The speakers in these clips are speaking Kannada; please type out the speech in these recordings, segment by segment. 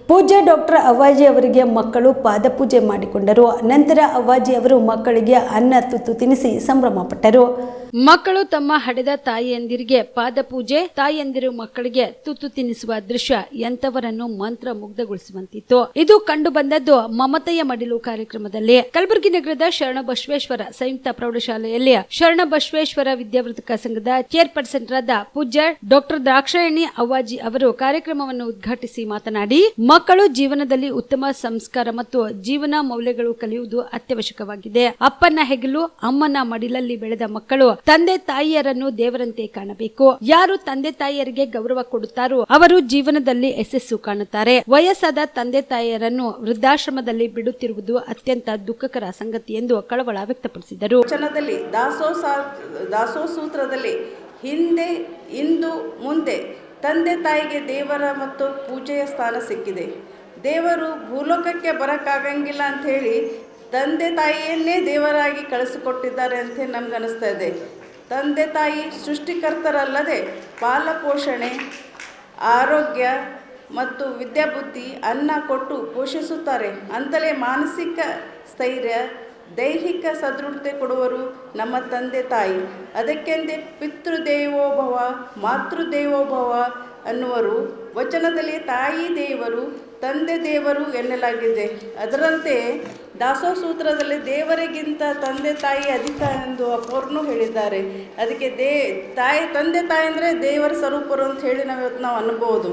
ಪೂಜ್ಯ ಡಾಕ್ಟರ್ ಅವ್ವಾಜಿ ಅವರಿಗೆ ಮಕ್ಕಳು ಪಾದಪೂಜೆ ಮಾಡಿಕೊಂಡರು. ನಂತರ ಅವ್ವಾಜಿ ಅವರು ಮಕ್ಕಳಿಗೆ ಅನ್ನ ತುತ್ತು ತಿನ್ನಿಸಿ ಸಂಭ್ರಮ ಪಟ್ಟರು ಮಕ್ಕಳು ತಮ್ಮ ಹಡೆದ ತಾಯಿಯಂದಿರಿಗೆ ಪಾದಪೂಜೆ, ತಾಯಿಯಂದಿರು ಮಕ್ಕಳಿಗೆ ತುತ್ತು ತಿನ್ನಿಸುವ ದೃಶ್ಯ ಎಂತವರನ್ನು ಮಂತ್ರ ಮುಗ್ಧಗೊಳಿಸುವಂತಿತ್ತು ಇದು ಕಂಡು ಬಂದದ್ದು ಮಮತೆಯ ಮಡಿಲು ಕಾರ್ಯಕ್ರಮದಲ್ಲಿ. ಕಲಬುರಗಿ ನಗರದ ಶರಣ ಬಸವೇಶ್ವರ ಸಂಯುಕ್ತ ಪ್ರೌಢಶಾಲೆಯಲ್ಲಿ ಶರಣ ಬಸವೇಶ್ವರ ವಿದ್ಯಾವೃತಕ ಸಂಘದ ಚೇರ್ಪರ್ಸನ್ ರಾದ ಪೂಜ್ಯ ಡಾಕ್ಟರ್ ದ್ರಾಕ್ಷಾಯಣಿ ಅವಾಜಿ ಅವರು ಕಾರ್ಯಕ್ರಮವನ್ನು ಉದ್ಘಾಟಿಸಿ ಮಾತನಾಡಿ, ಮಕ್ಕಳು ಜೀವನದಲ್ಲಿ ಉತ್ತಮ ಸಂಸ್ಕಾರ ಮತ್ತು ಜೀವನ ಮೌಲ್ಯಗಳು ಕಲಿಯುವುದು ಅತ್ಯವಶ್ಯಕವಾಗಿದೆ. ಅಪ್ಪನ ಹೆಗಲು, ಅಮ್ಮನ ಮಡಿಲಲ್ಲಿ ಬೆಳೆದ ಮಕ್ಕಳು ತಂದೆ ತಾಯಿಯರನ್ನು ದೇವರಂತೆ ಕಾಣಬೇಕು. ಯಾರು ತಂದೆ ತಾಯಿಯರಿಗೆ ಗೌರವ ಕೊಡುತ್ತಾರೋ ಅವರು ಜೀವನದಲ್ಲಿ ಯಶಸ್ಸು ಕಾಣುತ್ತಾರೆ. ವಯಸ್ಸಾದ ತಂದೆ ತಾಯಿಯರನ್ನು ವೃದ್ಧಾಶ್ರಮದಲ್ಲಿ ಬಿಡುತ್ತಿರುವುದು ಅತ್ಯಂತ ದುಃಖಕರ ಸಂಗತಿ ಎಂದು ಕಳವಳ ವ್ಯಕ್ತಪಡಿಸಿದರು. ವಚನದಲ್ಲಿ ದಾಸೋ ಸೂತ್ರದಲ್ಲಿ ಹಿಂದೆ, ಇಂದು, ಮುಂದೆ ತಂದೆ ತಾಯಿಗೆ ದೇವರ ಮತ್ತು ಪೂಜೆಯ ಸ್ಥಾನ ಸಿಕ್ಕಿದೆ. ದೇವರು ಭೂಲೋಕಕ್ಕೆ ಬರೋಕ್ಕಾಗಂಗಿಲ್ಲ ಅಂಥೇಳಿ ತಂದೆ ತಾಯಿಯನ್ನೇ ದೇವರಾಗಿ ಕಳಿಸಿಕೊಟ್ಟಿದ್ದಾರೆ ಅಂತ ನಮ್ಗನಿಸ್ತಾ ಇದೆ. ತಂದೆ ತಾಯಿ ಸೃಷ್ಟಿಕರ್ತರಲ್ಲದೆ ಪಾಲಪೋಷಣೆ ಆರೋಗ್ಯ ಮತ್ತು ವಿದ್ಯಾಬುದ್ಧಿ ಅನ್ನ ಕೊಟ್ಟು ಪೋಷಿಸುತ್ತಾರೆ. ಅಂತಲೇ ಮಾನಸಿಕ ಸ್ಥೈರ್ಯ, ದೈಹಿಕ ಸದೃಢತೆ ಕೊಡುವರು ನಮ್ಮ ತಂದೆ ತಾಯಿ. ಅದಕ್ಕೆಂದೇ ಪಿತೃದೇವೋಭವ, ಮಾತೃದೇವೋಭವ ಅನ್ನುವರು ವಚನದಲ್ಲಿ ತಾಯಿ ದೇವರು, ತಂದೆ ದೇವರು ಎನ್ನಲಾಗಿದೆ. ಅದರಂತೆ ದಾಸೋ ಸೂತ್ರದಲ್ಲಿ ದೇವರಿಗಿಂತ ತಂದೆ ತಾಯಿ ಅಧಿಕ ಎಂದು ಅಪ್ಪವ್ರನ್ನೂ ಹೇಳಿದ್ದಾರೆ. ಅದಕ್ಕೆ ದೇ, ತಾಯಿ, ತಂದೆ ತಾಯಿ ಅಂದರೆ ದೇವರ ಸ್ವರೂಪರು ಅಂತ ಹೇಳಿ ನಾವು ಇವತ್ತು ನಾವು ಅನ್ಬೋದು.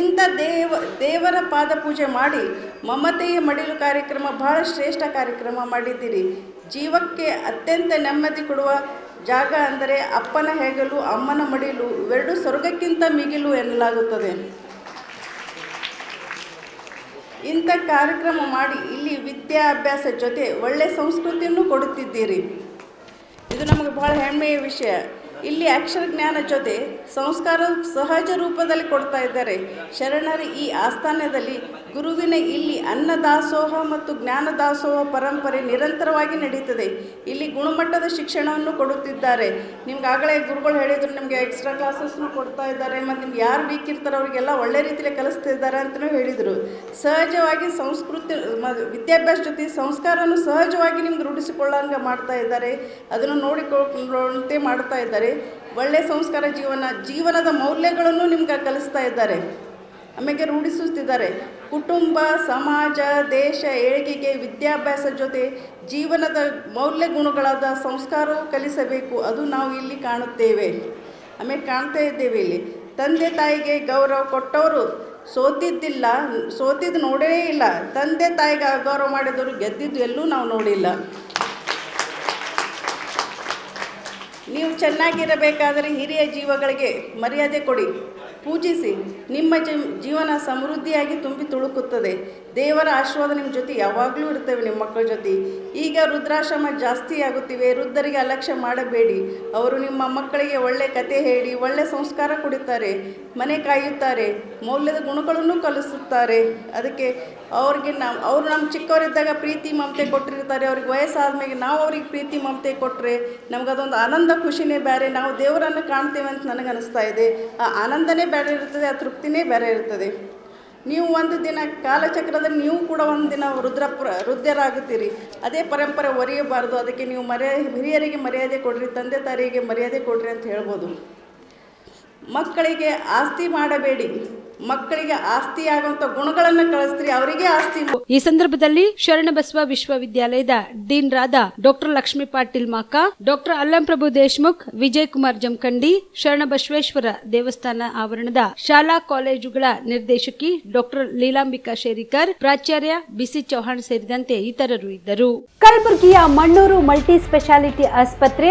ಇಂಥ ದೇವ, ದೇವರ ಪಾದ ಪೂಜೆ ಮಾಡಿ ಮಮತೆಯ ಮಡಿಲು ಕಾರ್ಯಕ್ರಮ ಬಹಳ ಶ್ರೇಷ್ಠ ಕಾರ್ಯಕ್ರಮ ಮಾಡಿದ್ದೀರಿ. ಜೀವಕ್ಕೆ ಅತ್ಯಂತ ನೆಮ್ಮದಿ ಕೊಡುವ ಜಾಗ ಅಂದರೆ ಅಪ್ಪನ ಹೆಗಲು, ಅಮ್ಮನ ಮಡಿಲು, ಇವೆರಡು ಸ್ವರ್ಗಕ್ಕಿಂತ ಮಿಗಿಲು ಎನ್ನಲಾಗುತ್ತದೆ. ಇಂಥ ಕಾರ್ಯಕ್ರಮ ಮಾಡಿ ಇಲ್ಲಿ ವಿದ್ಯಾಭ್ಯಾಸ ಜೊತೆ ಒಳ್ಳೆಯ ಸಂಸ್ಕೃತಿಯನ್ನು ಕೊಡುತ್ತಿದ್ದೀರಿ. ಇದು ನಮಗೆ ಬಹಳ ಹೆಮ್ಮೆಯ ವಿಷಯ. ಇಲ್ಲಿ ಅಕ್ಷರ ಜ್ಞಾನ ಜೊತೆ ಸಂಸ್ಕಾರ ಸಹಜ ರೂಪದಲ್ಲಿ ಕೊಡ್ತಾ ಇದ್ದಾರೆ. ಶರಣರ, ಈ ಆಸ್ಥಾನದಲ್ಲಿ ಗುರುವಿನ ಇಲ್ಲಿ ಅನ್ನದಾಸೋಹ ಮತ್ತು ಜ್ಞಾನ ದಾಸೋಹ ಪರಂಪರೆ ನಿರಂತರವಾಗಿ ನಡೀತದೆ. ಇಲ್ಲಿ ಗುಣಮಟ್ಟದ ಶಿಕ್ಷಣವನ್ನು ಕೊಡುತ್ತಿದ್ದಾರೆ. ನಿಮ್ಗೆ ಆಗಲೇ ಗುರುಗಳು ಹೇಳಿದ್ರು, ನಿಮಗೆ ಎಕ್ಸ್ಟ್ರಾ ಕ್ಲಾಸಸ್ನು ಕೊಡ್ತಾ ಇದ್ದಾರೆ, ಮತ್ತು ನಿಮ್ಗೆ ಯಾರು ಬೇಕಿರ್ತಾರೆ ಅವರಿಗೆಲ್ಲ ಒಳ್ಳೆ ರೀತಿಯಲ್ಲಿ ಕಲಿಸ್ತಾ ಇದ್ದಾರೆ ಅಂತಲೂ ಹೇಳಿದರು. ಸಹಜವಾಗಿ ಸಂಸ್ಕೃತಿ ವಿದ್ಯಾಭ್ಯಾಸ ಜೊತೆ ಸಂಸ್ಕಾರವನ್ನು ಸಹಜವಾಗಿ ನಿಮ್ಗೆ ರೂಢಿಸಿಕೊಳ್ಳಂಗೆ ಮಾಡ್ತಾ ಇದ್ದಾರೆ. ಅದನ್ನು ನೋಡಿಕೊಳ್ಳುವಂತೆ ಮಾಡ್ತಾ ಇದ್ದಾರೆ. ಒಳ್ಳೆಯ ಸಂಸ್ಕಾರ ಜೀವನ, ಜೀವನದ ಮೌಲ್ಯಗಳನ್ನು ನಿಮ್ಗೆ ಕಲಿಸ್ತಾ ಇದ್ದಾರೆ. ಆಮೇಲೆ ರೂಢಿಸುತ್ತಿದ್ದಾರೆ. ಕುಟುಂಬ, ಸಮಾಜ, ದೇಶ, ಏಳಿಗೆಗೆ ವಿದ್ಯಾಭ್ಯಾಸ ಜೊತೆ ಜೀವನದ ಮೌಲ್ಯ ಗುಣಗಳಾದ ಸಂಸ್ಕಾರವು ಕಲಿಸಬೇಕು. ಅದು ನಾವು ಇಲ್ಲಿ ಕಾಣುತ್ತೇವೆ. ಆಮೇಲೆ ಕಾಣ್ತಾ ಇದ್ದೇವೆ ಇಲ್ಲಿ. ತಂದೆ, ತಾಯಿಗೆ ಗೌರವ ಕೊಟ್ಟವರು ಸೋತಿದ್ದಿಲ್ಲ ಸೋತಿದ್ದು ನೋಡೇ ಇಲ್ಲ. ತಂದೆ, ತಾಯಿಗೆ ಗೌರವ ಮಾಡಿದವರು ಗೆದ್ದಿದ್ದು ಎಲ್ಲೂ ನಾವು ನೋಡಿಲ್ಲ. ನೀವು ಚೆನ್ನಾಗಿರಬೇಕಾದರೆ ಹಿರಿಯ ಜೀವಗಳಿಗೆ ಮರ್ಯಾದೆ ಕೊಡಿ. ಪೂಜಿಸಿ. ನಿಮ್ಮ ಜೀವನ ಸಮೃದ್ಧಿಯಾಗಿ ತುಂಬಿ ತುಳುಕುತ್ತದೆ. ದೇವರ ಆಶೀರ್ವಾದ ನಿಮ್ಮ ಜೊತೆ ಯಾವಾಗಲೂ ಇರ್ತವೆ ನಿಮ್ಮ ಮಕ್ಕಳ ಜೊತೆ. ಈಗ ರುದ್ರಾಶ್ರಮ ಜಾಸ್ತಿ ಆಗುತ್ತಿವೆ. ವೃದ್ಧರಿಗೆ ಅಲಕ್ಷ್ಯ ಮಾಡಬೇಡಿ. ಅವರು ನಿಮ್ಮ ಮಕ್ಕಳಿಗೆ ಒಳ್ಳೆ ಕತೆ ಹೇಳಿ, ಒಳ್ಳೆ ಸಂಸ್ಕಾರ ಕೊಡುತ್ತಾರೆ. ಮನೆ ಕಾಯುತ್ತಾರೆ. ಮೌಲ್ಯದ ಗುಣಗಳನ್ನು ಕಲಿಸುತ್ತಾರೆ. ಅದಕ್ಕೆ ಅವ್ರಿಗೆ ನಾವು ಅವರು ನಮ್ಮ ಚಿಕ್ಕವರಿದ್ದಾಗ ಪ್ರೀತಿ, ಮಮತೆ ಕೊಟ್ಟಿರ್ತಾರೆ. ಅವ್ರಿಗೆ ವಯಸ್ಸಾದ್ಮೇಲೆ ನಾವು ಅವ್ರಿಗೆ ಪ್ರೀತಿ, ಮಮತೆ ಕೊಟ್ಟರೆ ನಮ್ಗೆ ಅದೊಂದು ಆನಂದ, ಖುಷಿನೇ ಬೇರೆ. ನಾವು ದೇವರನ್ನು ಕಾಣ್ತೇವೆ ಅಂತ ನನಗೆ ಅನಿಸ್ತಾ ಇದೆ. ಆ ಆನಂದನೇ ಬೇರೆ ಇರ್ತದೆ, ಆ ತೃಪ್ತಿನೇ ಬೇರೆ ಇರ್ತದೆ. ನೀವು ಒಂದು ದಿನ ಕಾಲಚಕ್ರದಲ್ಲಿ ನೀವು ಕೂಡ ಒಂದು ದಿನ ರುದ್ರ ವೃದ್ಧರಾಗುತ್ತೀರಿ. ಅದೇ ಪರಂಪರೆ ಒರೆಯಬಾರ್ದು. ಅದಕ್ಕೆ ನೀವು ಮರ್ಯಾ, ಹಿರಿಯರಿಗೆ ಮರ್ಯಾದೆ ಕೊಡ್ರಿ, ತಂದೆ ತಾಯಿಗೆ ಮರ್ಯಾದೆ ಕೊಡ್ರಿ ಅಂತ ಹೇಳ್ಬೋದು. ಮಕ್ಕಳಿಗೆ ಆಸ್ತಿ ಮಾಡಬೇಡಿ. ಮಕ್ಕಳಿಗೆ ಆಸ್ತಿ ಆಗುವಂಥ ಗುಣಗಳನ್ನು ಕಳಿಸ್ತೀರಿ ಅವರಿಗೆ ಆಸ್ತಿ ಈ ಸಂದರ್ಭದಲ್ಲಿ ಶರಣಬಸವ ವಿಶ್ವವಿದ್ಯಾಲಯದ ಡೀನ್ ರಾದ ಡಾಕ್ಟರ್ ಲಕ್ಷ್ಮೀ ಪಾಟೀಲ್ ಮಾಕ ಡಾಕ್ಟರ್ ಅಲ್ಲಂಪ್ರಭು ದೇಶಮುಖ್ ವಿಜಯ್ ಕುಮಾರ್ ಜಮಖಂಡಿ ಶರಣಬಸವೇಶ್ವರ ದೇವಸ್ಥಾನ ಆವರಣದ ಶಾಲಾ ಕಾಲೇಜುಗಳ ನಿರ್ದೇಶಕಿ ಡಾಕ್ಟರ್ ಲೀಲಾಂಬಿಕಾ ಶೇರಿಕರ್ ಪ್ರಾಚಾರ್ಯ ಬಿಸಿ ಚೌಹಾಣ್ ಸೇರಿದಂತೆ ಇತರರು ಇದ್ದರು. ಕಲಬುರಗಿಯ ಮಣ್ಣೂರು ಮಲ್ಟಿ ಸ್ಪೆಷಾಲಿಟಿ ಆಸ್ಪತ್ರೆ